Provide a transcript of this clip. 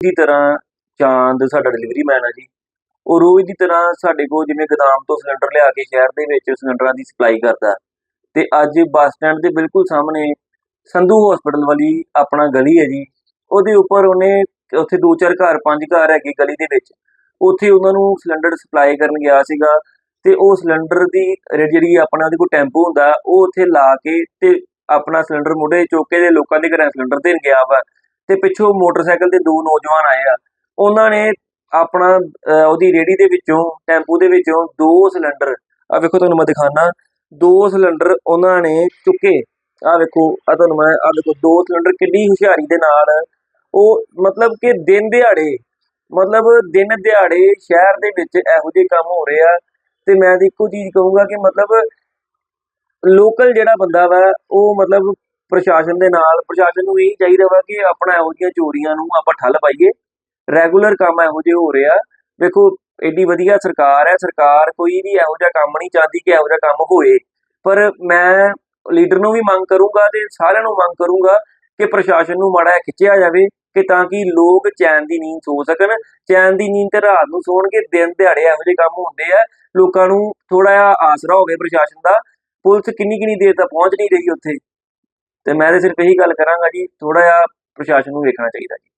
ਦੀ ਤਰ੍ਹਾਂ ਚਾਂਦ ਸਾਡਾ delivery man ਆ ਜੀ। ਉਹ ਰੋਜ਼ ਦੀ ਤਰ੍ਹਾਂ ਸਾਡੇ ਕੋਲ ਜਿਵੇਂ ਗੋਦਾਮ ਤੋਂ ਸਿਲੰਡਰ ਲਿਆ ਕੇ ਸ਼ਹਿਰ ਦੇ ਵਿੱਚ ਸਿਲੰਡਰਾਂ ਦੀ ਸਪਲਾਈ ਕਰਦਾ। ਤੇ ਅੱਜ ਬੱਸ ਸਟੈਂਡ ਦੇ ਬਿਲਕੁਲ ਸਾਹਮਣੇ ਸੰਧੂ ਹਸਪੀਟਲ ਵਾਲੀ ਆਪਣਾ ਗਲੀ ਹੈ ਜੀ। ਉਹਦੇ ਉੱਪਰ ਉਹਨੇ ਉੱਥੇ ਦੋ ਚਾਰ ਘਰ, ਪੰਜ ਘਰ ਹੈਗੇ ਗਲੀ ਦੇ ਵਿੱਚ। ਉੱਥੇ ਉਹਨਾਂ ਨੂੰ ਸਿਲੰਡਰ ਸਪਲਾਈ ਕਰਨ ਗਿਆ ਸੀਗਾ ਤੇ ਉਹ ਸਿਲੰਡਰ ਦੀ ਜਿਹੜੀ ਆਪਣਾ ਉਹਦੇ ਕੋਲ ਟੈਂਪੂ ਹੁੰਦਾ, ਉਹ ਉੱਥੇ ਲਾ ਕੇ ਤੇ ਆਪਣਾ ਸਿਲੰਡਰ ਮੋਢੇ ਚੁੱਕ ਦੇ ਲੋਕਾਂ ਦੇ ਘਰਾਂ ਸਿਲੰਡਰ ਦੇਣ ਗਿਆ ਵਾ। ਤੇ ਪਿੱਛੋਂ ਮੋਟਰਸਾਈਕਲ ਤੇ ਦੋ ਨੌਜਵਾਨ ਆਏ ਆ। ਉਹਨਾਂ ਨੇ ਆਪਣਾ ਉਹਦੀ ਰੇੜੀ ਦੇ ਵਿੱਚੋਂ, ਟੈਂਪੂ ਦੇ ਵਿੱਚੋਂ ਦੋ ਸਿਲੰਡਰ ਆ ਵੇਖੋ ਤੁਹਾਨੂੰ ਮੈਂ ਦਿਖਾਣਾ ਦੋ ਸਿਲੰਡਰ ਉਹਨਾਂ ਨੇ ਚੁੱਕੇ। ਆ ਵੇਖੋ ਆ ਤੁਹਾਨੂੰ ਮੈਂ ਆ ਵੇਖੋ ਦੋ ਸਿਲੰਡਰ ਕਿੰਨੀ ਹੁਸ਼ਿਆਰੀ ਦੇ ਨਾਲ ਉਹ ਮਤਲਬ ਕਿ ਦਿਨ ਦਿਹਾੜੇ, ਮਤਲਬ ਦਿਨ ਦਿਹਾੜੇ ਸ਼ਹਿਰ ਦੇ ਵਿੱਚ ਇਹੋ ਜਿਹੇ ਕੰਮ ਹੋ ਰਹੇ ਆ। ਤੇ ਮੈਂ ਤਾਂ ਇੱਕੋ ਚੀਜ਼ ਕਹੂੰਗਾ ਕਿ ਮਤਲਬ ਲੋਕਲ ਜਿਹੜਾ ਬੰਦਾ ਵਾ, ਉਹ ਮਤਲਬ ਪ੍ਰਸ਼ਾਸਨ ਦੇ ਨਾਲ, ਪ੍ਰਸ਼ਾਸਨ ਨੂੰ ਇਹ ਚਾਹੀਦਾ ਵਾ ਕਿ ਆਪਣਾ ਇਹੋ ਜਿਹੀਆਂ ਚੋਰੀਆਂ ਨੂੰ ਆਪਾਂ ਠੱਲ ਪਾਈਏ। ਰੈਗੂਲਰ ਕੰਮ ਇਹੋ ਜਿਹੇ ਹੋ ਰਿਹਾ। ਵੇਖੋ ਐਡੀ ਵਧੀਆ ਸਰਕਾਰ ਹੈ, ਸਰਕਾਰ ਕੋਈ ਵੀ ਇਹੋ ਜਿਹਾ ਕੰਮ ਨਹੀਂ ਚਾਹਦੀ ਕਿ ਇਹੋ ਜਿਹਾ ਕੰਮ ਹੋਏ। ਪਰ ਮੈਂ ਲੀਡਰ ਨੂੰ ਵੀ ਮੰਗ ਕਰੂੰਗਾ ਤੇ ਸਾਰਿਆਂ ਨੂੰ ਮੰਗ ਕਰੂੰਗਾ ਕਿ ਪ੍ਰਸ਼ਾਸਨ ਨੂੰ ਮਾੜਾ ਜਿਹਾ ਖਿੱਚਿਆ ਜਾਵੇ ਕਿ ਤਾਂ ਕਿ ਲੋਕ ਚੈਨ ਦੀ ਨੀਂਦ ਸੋ ਸਕਣ। ਚੈਨ ਦੀ ਨੀਂਦ ਤੇ ਰਾਤ ਨੂੰ ਸੌਣ ਦਿਨ ਦਿਹਾੜੇ ਇਹੋ ਜਿਹੇ ਕੰਮ ਹੁੰਦੇ ਆ। ਲੋਕਾਂ ਨੂੰ ਥੋੜਾ ਜਿਹਾ ਆਸਰਾ ਹੋਵੇ ਪ੍ਰਸ਼ਾਸਨ ਦਾ। ਪੁਲਿਸ ਕਿੰਨੀ ਕਿੰਨੀ ਦੇਰ ਤੱਕ ਪਹੁੰਚ ਨਹੀਂ ਰਹੀ ਉੱਥੇ। ਤੇ ਮੈਂ ਤੇ ਸਿਰਫ ਇਹੀ ਗੱਲ ਕਰਾਂਗਾ ਜੀ ਥੋੜਾ ਜਿਹਾ ਪ੍ਰਸ਼ਾਸਨ ਨੂੰ ਵੇਖਣਾ ਚਾਹੀਦਾ ਜੀ।